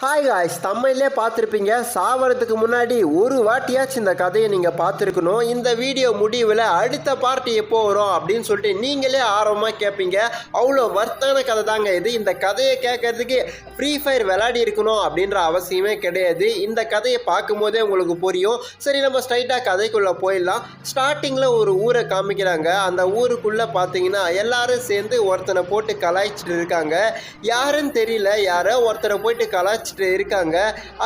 Hi guys தமிழ்லே பார்த்துருப்பீங்க. சாவறதுக்கு முன்னாடி ஒரு வாட்டியாச்சும் இந்த கதையை நீங்கள் பார்த்துருக்கணும். இந்த வீடியோ முடிவில் அடுத்த பார்ட்டி எப்போ வரும் அப்படின்னு சொல்லிட்டு நீங்களே ஆர்வமாக கேட்பீங்க அவ்வளோ வர்த்தான கதை தாங்க இது. இந்த கதையை கேட்கறதுக்கு ஃப்ரீ ஃபயர் விளையாடி இருக்கணும் அப்படின்ற அவசியமே கிடையாது. இந்த கதையை பார்க்கும்போதே உங்களுக்கு புரியும். சரி நம்ம ஸ்ட்ரைட்டாக கதைக்குள்ளே போயிடலாம். ஸ்டார்டிங்கில் ஒரு ஊரை காமிக்கிறாங்க. அந்த ஊருக்குள்ளே பார்த்தீங்கன்னா எல்லாரும் சேர்ந்து ஒருத்தனை போட்டு கலாய்ச்சிட்டு இருக்காங்க. யாருன்னு தெரியல. யாரோ ஒருத்தரை போயிட்டு கலாய்ச்சிட்டு இருக்காங்க.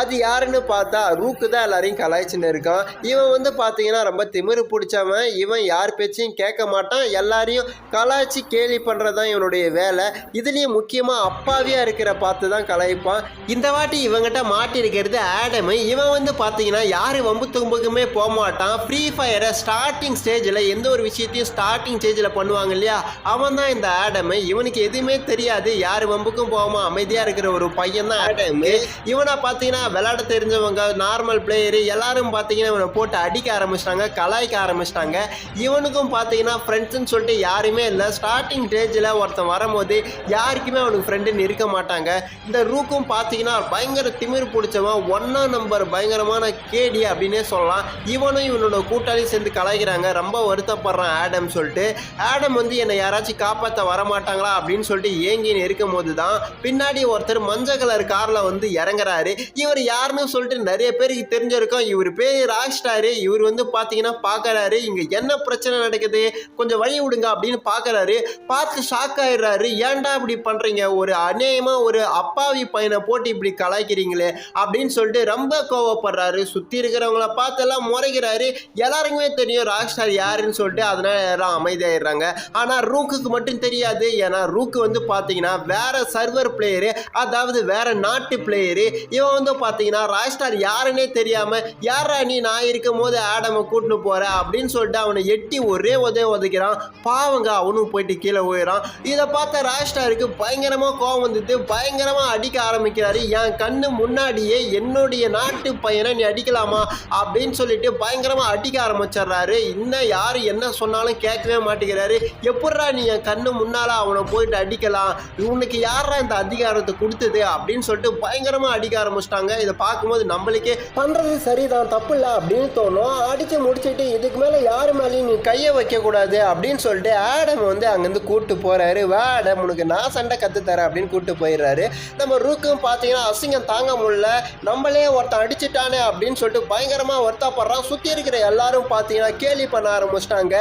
அது யாருன்னு பார்த்தா ரூக்கு தான் எல்லாரையும் கலாய்ச்சின்னு இருக்கான். இவன் வந்து பார்த்தீங்கன்னா ரொம்ப திமிரு பிடிச்சவன். இவன் யார் பேச்சையும் கேட்க மாட்டான். எல்லாரையும் கலாய்ச்சி கேலி பண்ணுறது தான் இவனுடைய வேலை. இதுலேயும் முக்கியமாக அப்பாவியாக இருக்கிற பார்த்து தான் கலாய்ப்பான். இந்த வாட்டி இவங்கிட்ட மாட்டிருக்கிறது ஆடமு. இவன் வந்து பார்த்தீங்கன்னா யார் வம்பு தும்புக்குமே போக மாட்டான். ஃப்ரீ ஃபயரை ஸ்டார்டிங் ஸ்டேஜில் எந்த ஒரு விஷயத்தையும் ஸ்டார்டிங் ஸ்டேஜில் பண்ணுவாங்க இல்லையா? அவன் தான் இந்த ஆடமு. இவனுக்கு எதுவுமே தெரியாது. யார் வம்புக்கும் போகாம அமைதியாக இருக்கிற ஒரு பையன் தான் ஆடமு. இவனை பார்த்தீங்கன்னா விளையாட தெரிஞ்சவங்க நார்மல் பிளேயரு எல்லாரும் பார்த்தீங்கன்னா இவனை போட்டு அடிக்க ஆரம்பிச்சிட்டாங்க கலாய்க்க ஆரம்பிச்சிட்டாங்க. இவனுக்கும் பார்த்தீங்கன்னா ஃப்ரெண்ட்ஸ்னு சொல்லிட்டு யாருமே இல்லை. ஸ்டார்டிங் ஸ்டேஜில் ஒருத்தன் வரும்போது யாருக்குமே அவனுக்கு ஃப்ரெண்டுன்னு இருக்க மாட்டாங்க. இந்த ரூக்கும் பார்த்தீங்கன்னா பயங்கர திமிர் பிடிச்சவன் ஒன்றா நம்பர் பயங்கரமான கேடி அப்படின்னே சொல்லலாம். இவனும் இவனோட கூட்டாளி சேர்ந்து கலாய்க்கிறாங்க. ரொம்ப வருத்தப்படுறான் ஆடம் சொல்லிட்டு. ஆடம் வந்து என்னை யாராச்சும் காப்பாற்ற வரமாட்டாங்களா அப்படின்னு சொல்லிட்டு ஏங்கின்னு இருக்கும் போது தான் பின்னாடி ஒருத்தர் மஞ்சள் கலர் காரில் வந்து இறங்குறாரு. இவர் யாருன்னு சொல்லிட்டு நிறைய பேருக்கு தெரிஞ்சிருக்கும். இவர் பேர் ராக் ஸ்டாரு இவர் வந்து பார்த்தீங்கன்னா பார்க்கறாரு இங்கே என்ன பிரச்சனை நடக்குது? கொஞ்சம் வழி விடுங்க அப்படின்னு பார்க்குறாரு பார்த்து ஷாக் ஆயிடுறாரு. ஏன்டா இப்படி பண்ணுறீங்க ஒரு அநேகமாக ஒரு அப்பாவி பையனை போட்டு இப்படி கலாய்க்கிறீங்களே அப்படின்னு சொல்லிட்டு ரொம்ப கோவப்படுறாரு. சுற்றி இருக்கிறவங்கள பார்த்தெல்லாம் முறைகிறாரு. எல்லாருக்குமே தெரியும் ராக் ஸ்டார் யாருன்னு சொல்லிட்டு அதனால எல்லாம் அமைதியாயிடுறாங்க. ஆனால் ரூக்குக்கு மட்டும் தெரியாது. ஏன்னா ரூக்கு வந்து பார்த்தீங்கன்னா வேற சர்வர் பிளேயரு அதாவது வேற நாட்டு பிளேயரு இவன் வந்து பார்த்தீங்கன்னா ராக் ஸ்டார் யாருன்னே தெரியாமல் யாரா நீ நான் இருக்கும் போது ஆடமை கூட்டின்னு போற? அப்படின்னு சொல்லிட்டு அவனை எட்டி ஒரே உதவி உதைக்கிறான். பாவங்க அவனும் போயிட்டு கீழே போயிடறான் இதை பார்த்த ராக் ஸ்டாருக்கு பயங்கரமாக கோவம் வந்துட்டு பயங்கரமாக அடிக்க ஆரம்பிக்கிறாரு. என் கண்ணு முன்னாடியே என்னுடைய நாட்டு பையனை நீ அடிக்கலாமா? அப்படின்னு சொல்லிட்டு பயங்கரமாக அடிக்க ஆரம்பிச்சிடுறாரு. இன்னும் யார் என்ன சொன்னாலும் கேட்கவே மாட்டேங்கிறாரு. எப்பட்றா நீ என் கண்ணு முன்னால் அவனை போயிட்டு அடிக்கலாம்? இவனுக்கு யாரா இந்த அதிகாரத்தை கொடுத்தது? அப்படின்னு சொல்லிட்டு பயங்கரமாக அடிக்க ஆரம்பிச்சிட்டாங்க. இதை பார்க்கும்போது நம்மளுக்கே பண்ணுறது சரிதான் தப்பு இல்லை அப்படின்னு தோணும். அடித்து முடிச்சிட்டு இதுக்கு மேலே யார் மேலேயும் நீ கையை வைக்கக்கூடாது அப்படின்னு சொல்லிட்டு ஆடம் வந்து அங்கேருந்து கூப்பிட்டு போகிறாரு வா ஆடம் உனக்கு நான் சண்டை கற்றுத்தரேன் அப்படின்னு கூப்பிட்டு போயிடுறாரு. நம்ம ரூக்கும் பார்த்தீங்கன்னா அசிங்கம் தாங்க முடியல. நம்மளே ஒருத்தன் அடிச்சுட்டானே அப்படின்னு சொல்லிட்டு பயங்கரமாக வருத்தப்படுறான். சுற்றி இருக்கிற எல்லாரும் பார்த்தீங்கன்னா கேலி பண்ண ஆரம்பிச்சிட்டாங்க.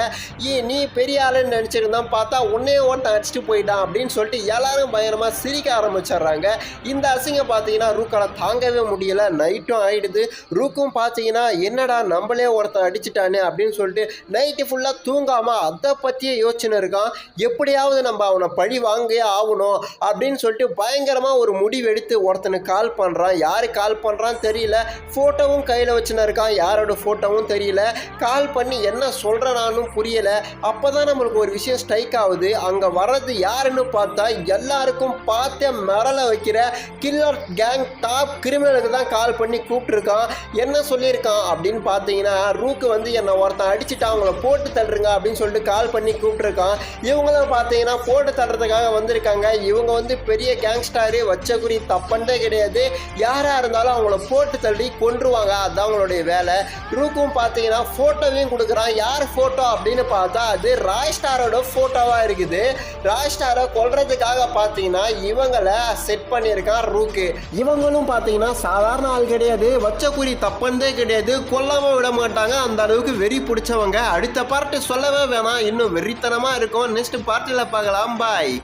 ஏ நீ பெரிய ஆளுன்னு நினச்சிருந்தான் பார்த்தா உன்னையே ஒருத்தன் அடிச்சுட்டு போயிட்டான் அப்படின்னு சொல்லிட்டு எல்லாரும் பயங்கரமாக சிரிக்க ஆரம்பிச்சிடுறாங்க. இந்த அசிங்கம் பார்த்து பார்த்தீங்கன்னா ரூக்கால் தாங்கவே முடியல. நைட்டும் ஆகிடுது ரூக்கும் பார்த்தீங்கன்னா என்னடா நம்மளே ஒருத்தன் அடிச்சிட்டானே அப்படின்னு சொல்லிட்டு நைட்டு ஃபுல்லாக தூங்காமல் அதை பற்றியே யோசனை இருக்கான். எப்படியாவது நம்ம அவனை பழி வாங்கியே ஆகணும் அப்படின்னு சொல்லிட்டு பயங்கரமாக ஒரு முடிவெடுத்து ஒருத்தனுக்கு கால் பண்ணுறான் யார் கால் பண்ணுறான்னு தெரியல. ஃபோட்டோவும் கையில் வச்சுன்னு இருக்கான். யாரோட ஃபோட்டோவும் தெரியல. கால் பண்ணி என்ன சொல்கிறனானும் புரியலை. அப்போ தான் நம்மளுக்கு ஒரு விஷயம் ஸ்ட்ரைக் ஆகுது. அங்கே வர்றது யாருன்னு பார்த்தா எல்லாருக்கும் பார்த்தே மிரள வைக்கிற கில்லர் கேங் டாப் கிரிமினலுக்கு தான் கால் பண்ணி கூப்பிட்டுருக்கான். என்ன சொல்லியிருக்கான் அப்படின்னு பார்த்தீங்கன்னா ரூக்கு வந்து என்னை ஒருத்தன் அடிச்சுட்டான் அவங்கள போட்டு தள்ளுருங்க அப்படின்னு சொல்லிட்டு கால் பண்ணி கூப்பிட்டுருக்கான். இவங்களும் பார்த்தீங்கன்னா போட்டு தள்ளுறதுக்காக வந்திருக்காங்க. இவங்க வந்து பெரிய கேங்ஸ்டாரு வச்சகுறி தப்பண்டே கிடையாது. யாராக இருந்தாலும் அவங்கள போட்டு தள்ளி கொன்றுவாங்க. அதுதான் அவங்களுடைய வேலை. ரூக்கும் பார்த்தீங்கன்னா ஃபோட்டோவையும் கொடுக்குறான். யார் ஃபோட்டோ அப்படின்னு பார்த்தா அது ராய் ஸ்டாரோட ஃபோட்டோவாக இருக்குது. ராய் ஸ்டாரை கொல்றதுக்காக பார்த்தீங்கன்னா இவங்களை செட் பண்ணியிருக்கான் ரூக்கு இவங்களும் பார்த்தீங்கன்னா சாதாரண ஆள் கிடையாது. வச்ச குறி தப்பந்தே கிடையாது. கொல்லாம விட மாட்டாங்க. அந்த அளவுக்கு வெறி பிடிச்சவங்க. அடுத்த பார்ட்டு சொல்லவே வேணாம். இன்னும் வெறித்தனமாக இருக்கும். நெக்ஸ்ட் பார்ட்டியில் பார்க்கலாம். பாய்